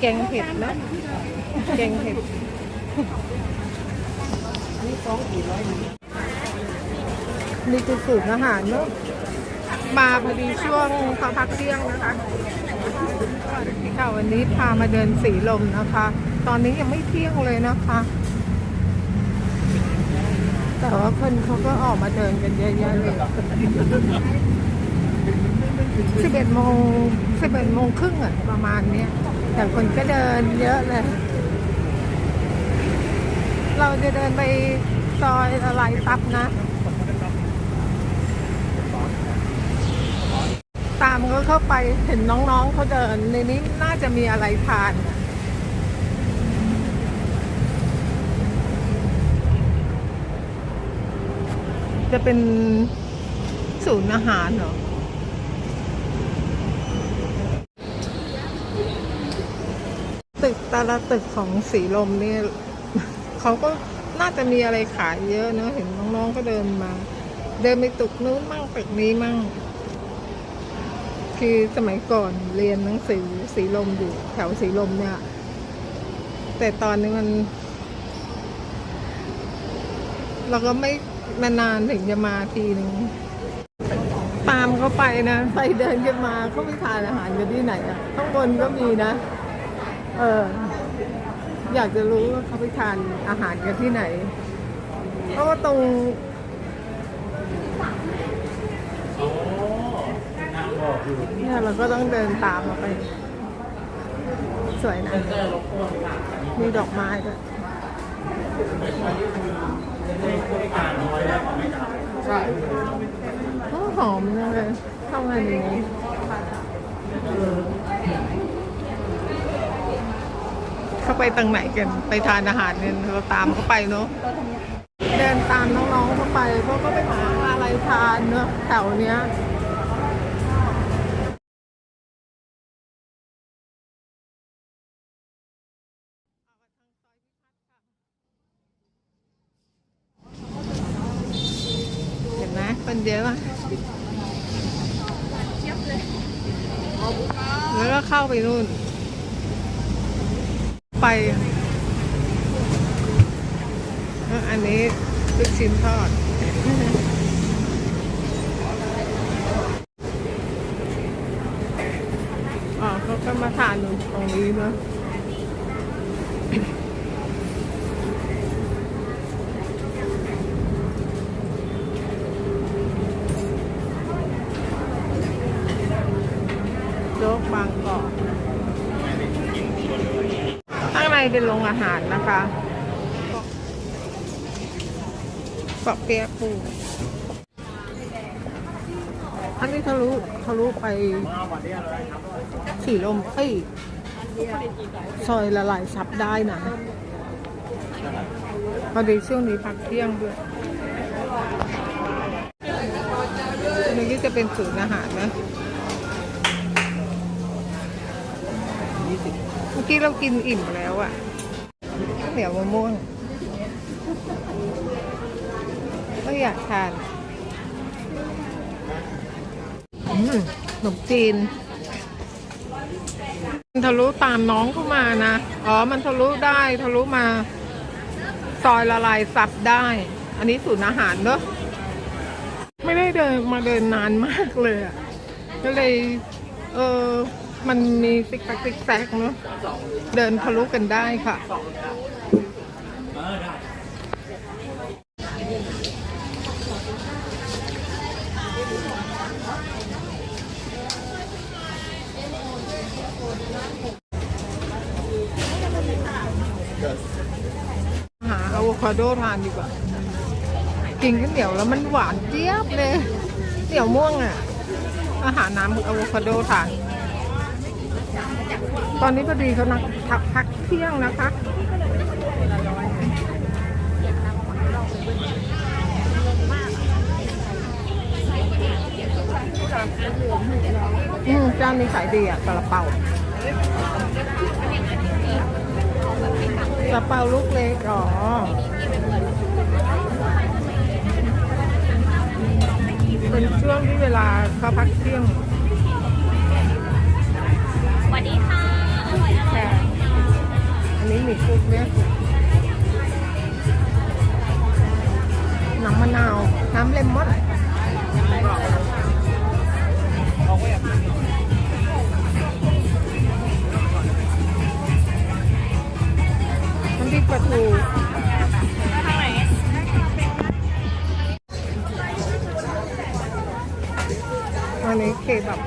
แกงเผ็ดนะ แกงเผ็ดนี่ร้อยนี่คือสูตรอาหารเนอะมาพอดีช่วงเขาพักเที่ยงนะคะค่ะวันนี้พามาเดินสีลมนะคะ ตอนนี้ยังไม่เที่ยงเลยนะคะ แต่ว่าคนเขาก็ออกมาเดินกันเยอะแยะเลยสิบเอ็ดโมงสิบเอ็ดโมงครึ่งอะประมาณเนี้ย แต่คนก็เดินเยอะเลย เราจะเดินไปซอยอะไรตับนะ ตามก็เข้าไปเห็นน้องๆเขาเดิน ในนี้น่าจะมีอะไรทานจะเป็นศูนย์อาหารเหรอ ตึก แต่ละตึกของสีลมเนี่ยเขาก็น่าจะมีอะไรขายเยอะเนอะเห็นน้องๆก็เดินมา เดินไปตึกนู้นมั่งตึกนี้มั่ง คือสมัยก่อนเรียนหนังสือสีลมอยู่แถวสีลมเนี่ย แต่ตอนนี้มัน เราก็ไม่นานๆถึงจะมาทีหนึ่งตามเขาไปนะไปเดินกันมาเขาไปทานอาหารกันที่ไหนอะข้างบนก็มีนะ เออ อยากจะรู้ว่าเขาไปทานอาหารกันที่ไหน เพราะว่าตรงเนี่ยเราก็ต้องเดินตามเราไป สวยนะมีดอกไม้ด้วยโอ้หอมจังเลยเข้ามาอย่างนี้ เขาไปตรงไหนกัน ไปทานอาหารเนี่ยเราตามเขาไปเนาะเดินตามน้องๆเขาไปเพราะก็ไปหาอะไรทานเนาะแถวเนี้ยเห็นไหมคนเยอะอแล้วก็เข้าไปนู่น ไปอันนี้ลูกชิ้นทอด อ๋อเขาก็มาทานตรงนี้เนะโจ๊กบางกอก เป็นโรงอาหารนะคะปอกเปียปู อันนี้ทะลุทะลุไปสีลมเอ้ยซอยละลายซับได้นะพอดีช่วงนี้พักเที่ยงด้วยนนี้จะเป็นศูนย์อาหารนะ มื่อกี้เรากินอิ่มแล้วอะข้าวเหนียวมะม่วงก็อยากทานขนมจีน มันทะลุตามน้องเข้ามานะ อ๋อ มันทะลุได้ทะลุมา ซอยละลายซับได้ อันนี้ศูนย์อาหารเนอะไม่ได้เดินมาเดินนานมากเลยอะก็เลย เออ มันมีซิกแซกซิกแซกเนอะเดินทะลุกันได้ค่ะหาอะโวคาโดทานดีกว่า กินข้าวเหนียวแล้วมันหวานเจี๊ยบเลยเหนียวม่วงอะอาหารน้ำอะโวคาโดทาน ตอนนี้พอดีเขานักพักพักเที่ยงนะคะอืมเจ้านี้ขายดีอะกระเป๋ากระเปาลูกเล็กอ๋อเป็นช่วงที่เวลาเขาพักเที่ยงสวัสดีค่ะ นี้มีชุดเล็กน้ำมะนาว น้ำเลมอนน้ำพริกปลาทูอันนี้เคบับ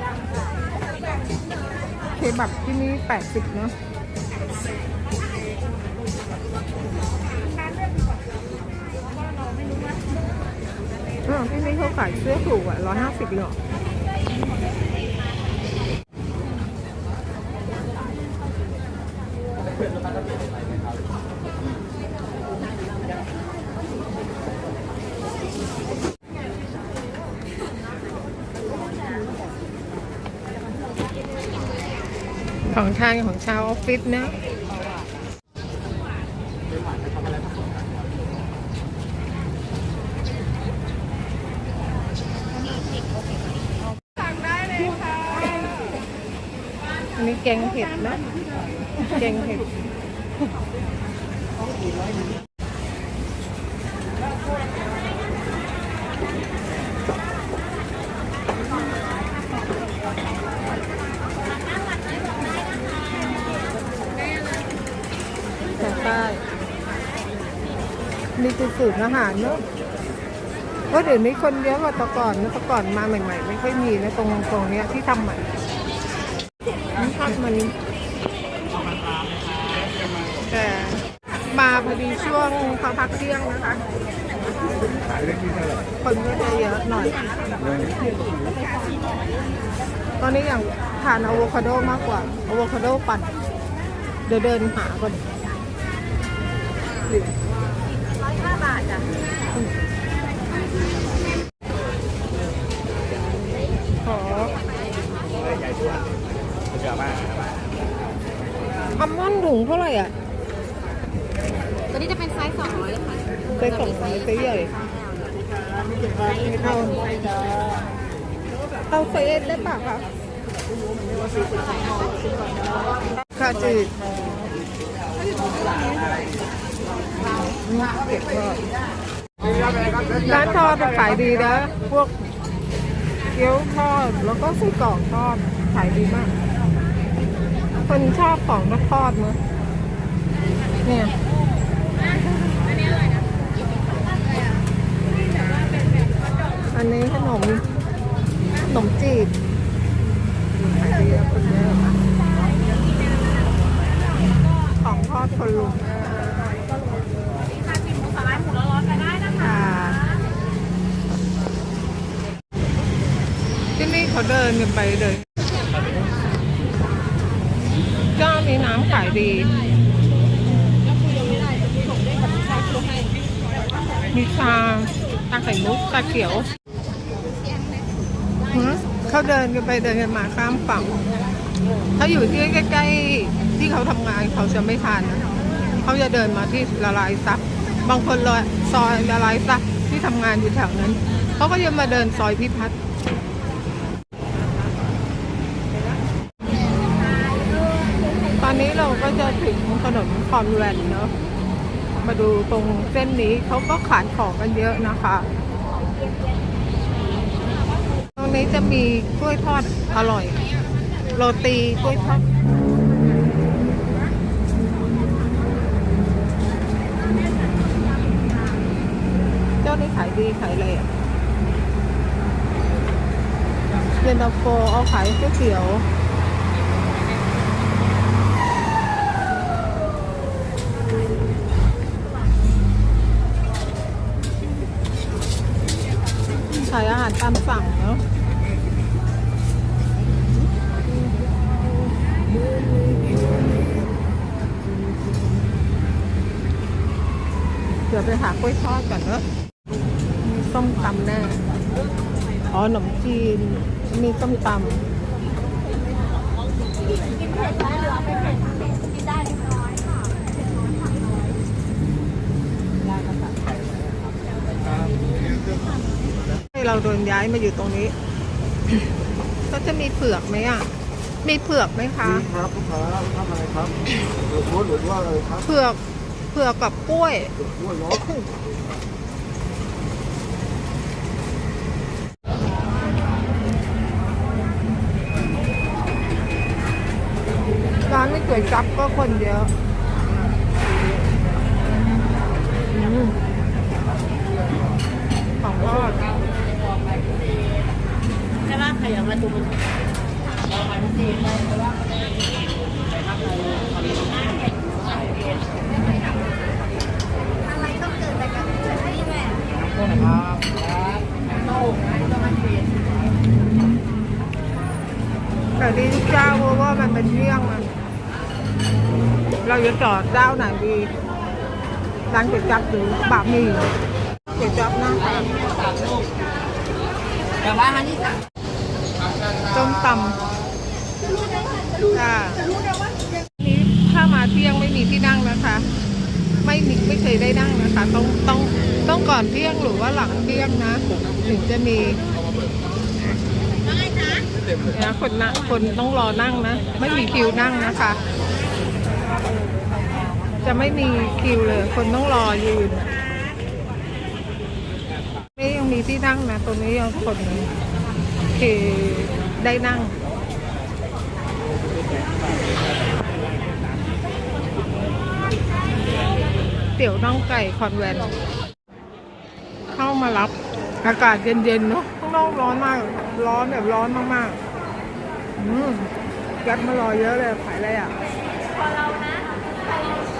เคบับที่นี่แปดสิบเนาะ ขายเสื้อถูกอะร้อยห้าสิบเลยเหรอของทานของชาวออฟฟิศนะ แกงเผ็ดนะแกงเผ็ดภาคใต้นี่คือสูตรอาหารเนอะว่าเดี๋ยวนี้คนเยอะกว่าแต่ก่อนนะแต่ก่อนมาใหม่ ๆ ไม่ค่อยมีนะตรงตรงเนี้ยที่ทำใหม่ มันแต่มาพอดีช่วงเขาพักเที่ยงนะคะคนก็จะเยอะหน่อย ตอนนี้อย่างทานอะโวคาโดมากกว่าอะโวคาโดปั่น เดี๋ยวเดินหาก่อนร้อยห้าบาทจ้ะ อะมากอัลมอนด์ถุงเท่าไหร่อะ ตัวนี้จะเป็นไซส์สองร้อยค่ะไซส์200ไซส์ใหญ่ เอาเอาไซส์เอสได้ป่ะคะค่ะจืดเก็บทอดร้านทอดเป็นขายดีนะ พวกเกี๊ยวทอด แล้วก็ไส้กรอกทอดขายดีมาก คนชอบของทอดเนอะเนี่ยอันนี้ขนมขนมจีบขายดีอะคนเยอะของทอดคนลุงค่ะกินหมูสาลายหมูร้อนๆก็ได้นะคะค่ะที่นี่เขาเดินกันไปเลยเจ้า นี้น้ำขายดี มีชาชาไข่มุกชาเขียวเขาเดินกันไปเดินกันมาข้ามฝั่ง ถ้าอยู่ที่ใกล้ๆที่เขาทำงานเขาจะไม่ทานนะเขาจะเดินมาที่ละลายซับบางคนเลยซอยละลายซับที่ทำงานอยู่แถวนั้นเขาก็จะมาเดินซอยพิพัฒน์ ถึงถนนคอนแวนเนาะมาดูตรงเส้นนี้เขาก็ขายของกันเยอะนะคะ ตรงนี้จะมีกล้วยทอดอร่อย โรตีกล้วยทอดเจ้านี่ขายดีขายอะไรอะเย็นตาโฟเอาขายก๋วยเตี๋ยว ขายอาหารตามสั่งเนาะเดี๋ยวไปหากล้วยทอดก่อนเนอะมีส้มตำแน่ อ๋อขนมจีน มีส้มตกินเผ็ดไหมหรือเอาไปเผ็ดกินได้เล็กน้อยค่ะำให้เรา โดนย้ายมาอยู่ตรงนี้ ก็จะมีเผือกไหมอะ มีเผือกไหมคะนี่ครับลูกค้าทำอะไรครับเดือดร้อนหรือว่าอะไรครับเผือกเผือกกับกล้วยเดือดร้อนเนาะร้านไม่ก๋วยจับก็คนเยอะอืมของทอด แต่ที่เจ้าเพราะว่ามันเป็นเรื่องมันเราจะจอดเจ้าไหนดีร้านก๋จับหรือบะหมี่ก๋จับนะคะแต่ว่าฮันนี้ มตำค่ะนี้ถ้ามาเที่ยงไม่มีที่นั่งนะคะ ไม่มีไม่เคยได้นั่งนะคะ ต้องต้องต้องก่อนเที่ยงหรือว่าหลังเที่ยงนะถึงจะมีนะคนนะคนต้องรอนั่งนะ ไม่มีคิวนั่งนะคะ จะไม่มีคิวเลย คนต้องรอยืนนี่ยังมีที่นั่งนะตรงนี้ยังคนคือ ได้นั่ง เตี๋ยวน่องไก่คอนแวนต์เข้ามารับอากาศเย็นๆเนาะข้างนอกร้อนมาก ร้อนแบบร้อนมากๆอืมแก๊สมารอเยอะเลยขายอะไรอะพอเรานะ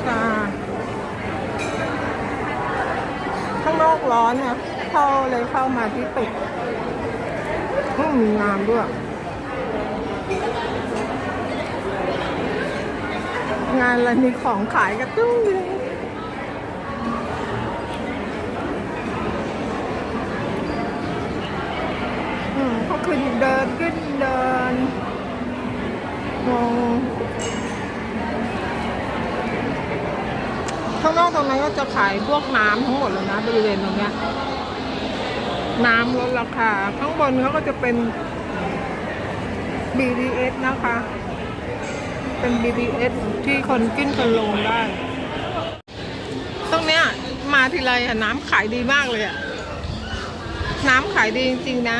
ค่ะข้างนอกร้อนเนี่ยเข้าเลยเข้ามาที่ตึกอืมมีงามด้วย งานอะไรมีของขายกระตุ้งเลยอืมเขาขึ้นเดินขึ้นเดินงงข้างนอกตรงนั้นก็จะขายพวกน้ำทั้งหมดเลยนะบริเวณตรงเนี้ยน้ำลดราคา ข้างบนเขาก็จะเป็น BDS นะคะ เป็น BTS ที่คนขึ้นคนลงได้ ตรงเนี้ยมาทีไรอะน้ำขายดีมากเลยอะน้ำขายดีจริงๆนะ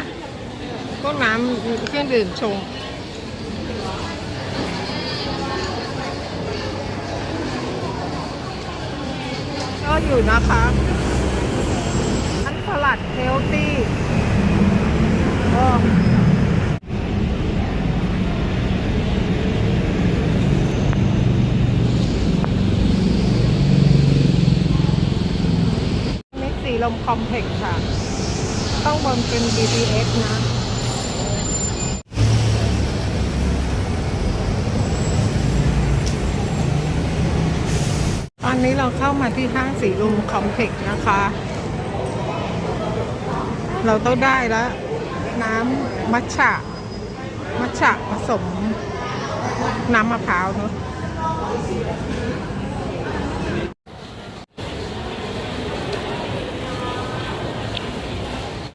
พวกน้ำเครื่องดื่มชง ก็อยู่นะคะอันสลัดเฮลตี้โอ้นี่สี ลมคอมเพล็กซ์ค่ะ ต้องบนเป็น BTS นะตอนนี้เราเข้ามาที่ห้างสีลมคอมเพล็กซ์นะคะ เราต้องได้แล้ว น้ำมัทฉะมัทฉะผสมน้ำมะพร้าวเนอะ